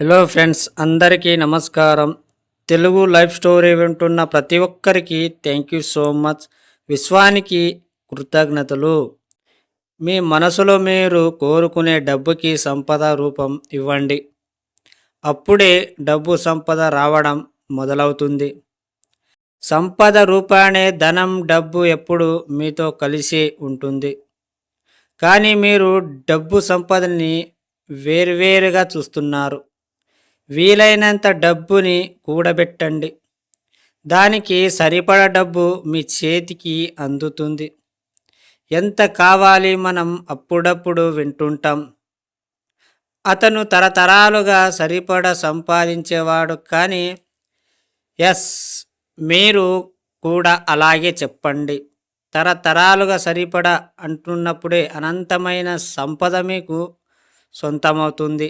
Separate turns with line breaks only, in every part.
Hello friends అందరికీ నమస్కారం. Telugu life story వింటున్న ప్రతి ఒక్కరికి థ్యాంక్ యూ సో మచ్ విశ్వానికి కృతజ్ఞతలు. మీ మనసులో మీరు కోరుకునే డబ్బుకి సంపద రూపం ఇవ్వండి. అప్పుడే డబ్బు సంపద రావడం మొదలవుతుంది. సంపద రూపానే ధనం డబ్బు ఎప్పుడు మీతో కలిసి ఉంటుంది. కానీ మీరు డబ్బు సంపదని వేరువేరుగా చూస్తున్నారు. వీలైనంత డబ్బుని కూడబెట్టండి. దానికి సరిపడ డబ్బు మీ చేతికి అందుతుంది. ఎంత కావాలి మనం అప్పుడప్పుడు వింటుంటాం. అతను తరతరాలుగా సరిపడ సంపాదించేవాడు కానీ ఎస్ మీరు కూడా అలాగే చెప్పండి. తరతరాలుగా సరిపడ అంటున్నప్పుడే అనంతమైన సంపద మీకు సొంతమవుతుంది.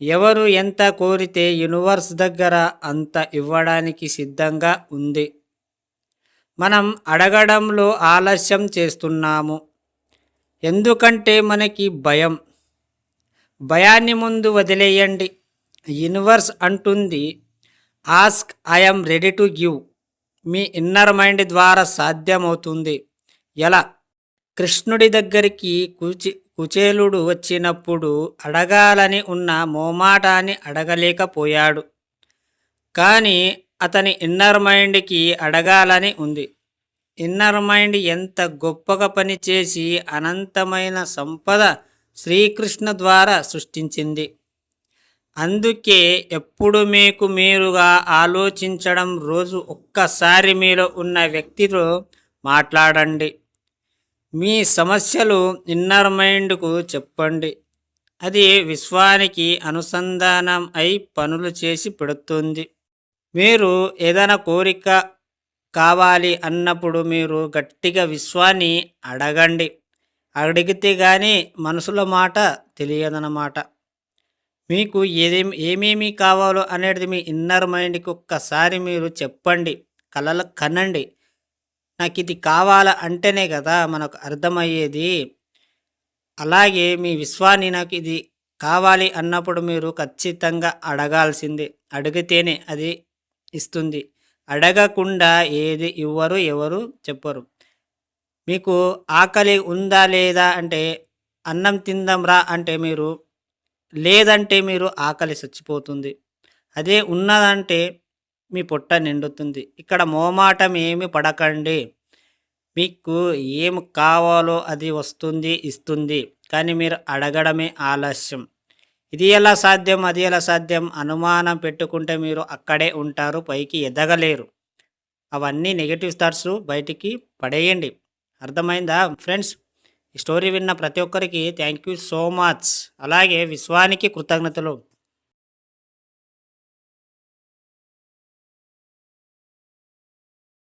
ఎవరు ఎంత కోరితే యూనివర్స్ దగ్గర అంత ఇవ్వడానికి సిద్ధంగా ఉంది. మనం అడగడంలో ఆలస్యం చేస్తున్నాము. ఎందుకంటే మనకి భయం. భయాన్ని ముందు వదిలేయండి. యూనివర్స్ అంటుంది ask I'm ready to give me inner mind ద్వారా సాధ్యమవుతుంది. ఎలా? కృష్ణుడి దగ్గరికి కూచి కుచేలుడు వచ్చినప్పుడు అడగాలని ఉన్న మోమాటాన్ని అడగలేకపోయాడు. కానీ అతని ఇన్నర్ మైండ్కి అడగాలని ఉంది. ఇన్నర్ మైండ్ ఎంత గొప్పగా పనిచేసి అనంతమైన సంపద శ్రీకృష్ణ ద్వారా సృష్టించింది. అందుకే ఎప్పుడు మీకు మీరుగా ఆలోచించడం రోజు ఒక్కసారి మీలో ఉన్న వ్యక్తితో మాట్లాడండి. మీ సమస్యలు ఇన్నర్ మైండ్కు చెప్పండి. అది విశ్వానికి అనుసంధానం అయి పనులు చేసి పెడుతుంది. మీరు ఏదైనా కోరిక కావాలి అన్నప్పుడు మీరు గట్టిగా విశ్వాన్ని అడగండి. అడిగితే కానీ మనసుల మాట తెలియదన్నమాట. మీకు ఏదేమి ఏమేమి కావాలో అనేది మీ ఇన్నర్ మైండ్కి ఒక్కసారి మీరు చెప్పండి. కలలు కనండి. నాకు ఇది కావాల అంటేనే కదా మనకు అర్థమయ్యేది. అలాగే మీ విశ్వాన్ని నాకు ఇది కావాలి అన్నప్పుడు మీరు ఖచ్చితంగా అడగాల్సిందే. అడిగితేనే అది ఇస్తుంది. అడగకుండా ఏది ఇవ్వరు ఎవరు చెప్పరు. మీకు ఆకలి ఉందా లేదా అంటే అన్నం తిందాం రా అంటే మీరు లేదంటే మీరు ఆకలి చచ్చిపోతుంది. అదే ఉన్నదంటే మీ పొట్ట నిండుతుంది. ఇక్కడ మోమాటం ఏమి పడకండి. మీకు ఏం కావాలో అది వస్తుంది ఇస్తుంది. కానీ మీరు అడగడమే ఆలస్యం. ఇది ఎలా సాధ్యం అది ఎలా సాధ్యం అనుమానం పెట్టుకుంటే మీరు అక్కడే ఉంటారు పైకి ఎదగలేరు. అవన్నీ నెగిటివ్ థాట్స్ బయటికి పడేయండి. అర్థమైందా? ఫ్రెండ్స్ ఈ స్టోరీ విన్న ప్రతి ఒక్కరికి థ్యాంక్ యూ సో మచ్. అలాగే విశ్వానికి కృతజ్ఞతలు.